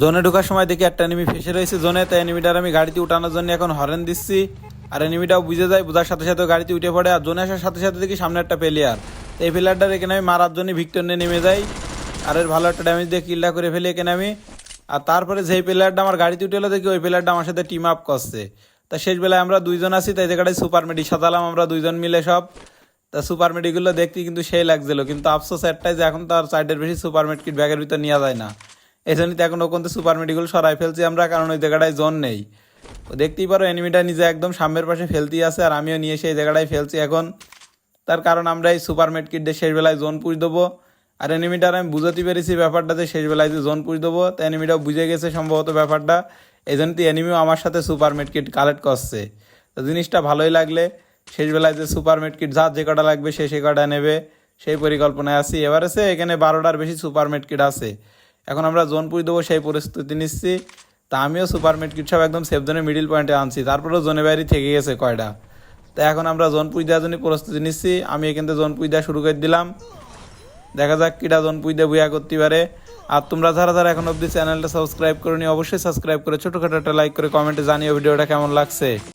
জোনে ঢোকার সময় দেখি একটা এনিমি ফেসে রয়েছে জোনে, তাই এনিমিটার আমি গাড়িতে উঠানোর জন্য এখন হরেন দিচ্ছি। আর এনিমিটাও বুঝে যায়, বোঝার সাথে সাথে গাড়িতে উঠে পড়ে আর জোনে আসার সাথে সাথে দেখি সামনে একটা প্লেয়ার এই প্লেয়ারটার এখানে আমি মারার জন্য ভিক্টর নিয়ে নেমে যাই। আর এর ভালো একটা ড্যামেজ দিয়ে কিলটা করে ফেলি এখানে আমি। আর তারপরে যেই প্লেয়ারটা আমার গাড়িতে উঠে এলো, দেখি ওই প্লেয়ারটা আমার সাথে টিম আপ করছে। তা শেষ বেলায় আমরা দুইজন আছি, তাই জায়গাটায় সুপার মেডি সাজালাম আমরা দুইজন মিলে সব। তা সুপার মেডিগুলো দেখতে কিন্তু সেই লাগছিল, কিন্তু আফসোস একটাই যে এখন তার সাইডের বেশি সুপার মেড কিট ব্যাগের ভিতর নেওয়া যায় না। এই জন্যই তো এখন থেকে সুপার মেডিকেল সরাই ফেলছি আমরা, কারণ ওই জায়গাটায় জোন নেই। দেখতেই পারো এনিমিটা নিজে একদম সামনের পাশে ফেলতেই আছে, আর আমিও নিয়ে সেই জায়গাটায় ফেলছি এখন। তার কারণ আমরা এই সুপার মেড কিট দিয়ে শেষ বেলায় জোন পুষ দেবো। আর এনিমিটার আমি বুঝতে পেরেছি ব্যাপারটা যে শেষ বেলায় যে জোন পুষ দেবো, তো এনিমিটাও বুঝে গেছে সম্ভবত ব্যাপারটা। এই জন্য এনিমিও আমার সাথে সুপার মেড কিট কালেক্ট করছে। তো জিনিসটা ভালোই লাগলে শেষ বেলায় যে সুপার মেড কিট যার যে কটা লাগবে সে সে কটা নেবে, সেই পরিকল্পনায় আছি। এবারে সে এখানে বারোটার বেশি সুপার মেড কিট আছে। এখন আমরা জোন পুষ দেবো সেই পরিস্থিতি নিচ্ছি। তা আমিও সুপার কিট সব একদম সেফ জোনের মিডিল পয়েন্টে আনছি। তারপরেও জোনে বাইরে থেকে গেছে কয়টা। তো এখন আমরা জোন পুজ দেওয়ার জন্য প্রস্তুতি নিচ্ছি। আমি এখান থেকে জোন পুজ দেওয়া শুরু করে দিলাম। দেখা যাক কিটা জন পুইদে বুয়া করতে পারে। আর তোমরা যারা যারা এখন অবধি চ্যানেলটা সাবস্ক্রাইব করে নি অবশ্যই সাবস্ক্রাইব করে ছোটোখাটো একটা লাইক করে কমেন্টে জানিও ভিডিওটা কেমন লাগছে।